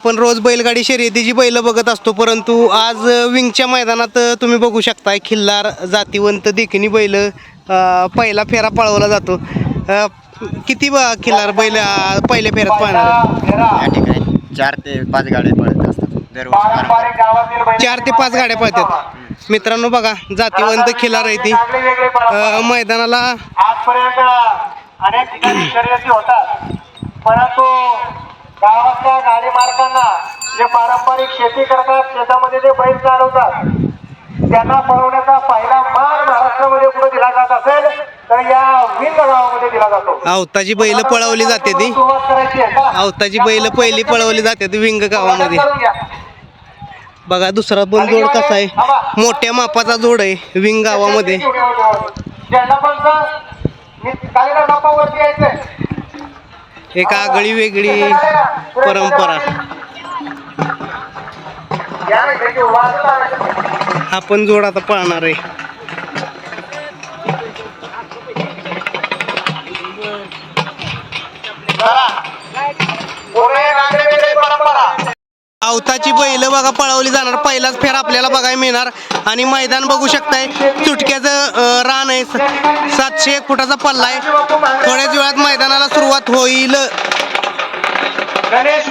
आपण रोज बैलगाडी शर्यतीची बैल बघत असतो परंतु आज विंगच्या मैदानात तुम्ही बघू शकताय खिल्लार जातीवंत देखणी बैल पहिला फेरा पळवला जातो अ, किती ब- खिल्लार बैल अ, पहिल्या फेऱ्यात पळणार? या ठिकाणी चार ते पाच गाड्या पळत असतात दरवर्षी पारंपरिक. चार ते पाच गाड्या पळतात मित्रांनो बघा जातीवंत खिल्लार आहे ती अ, मैदानाला आजपर्यंत अनेक ठिकाणी शर्यती होतात परंतु गावातल्या गाडी मालकांना जे पारंपरिक शेती करतात शेतामध्ये जे बैल चालवतात त्यांना पळवण्याचा पहिला मान महाराष्ट्रामध्ये कुठे दिला जात असेल तर या विंग गावामध्ये दिला जातो. आवताची बैल पळवली जाते ती. सुरुवात करायची आहे चला. आवताची बैल पहिली पळवली जाते ती विंग गावामध्ये. करून घ्या. बघा दुसरा पण जोड कसा आहे. मोठ्या मापाचा जोड आहे विंग गावामध्ये. झेंडा पंच कालीला बापावरती यायचंय. एक आगळी वेगळी परंपरा. आपण जोड आता पाहणार आहे. पुणे बैल बघा पळवली जाणार. पहिलाच फेर आपल्याला बघायला मिळणार. आणि मैदान बघू शकताय चुटक्याचं रान आहे. सातशे एक फुटाचा पल्ला आहे. थोड्याच वेळात मैदानाला सुरुवात होईल. गणेश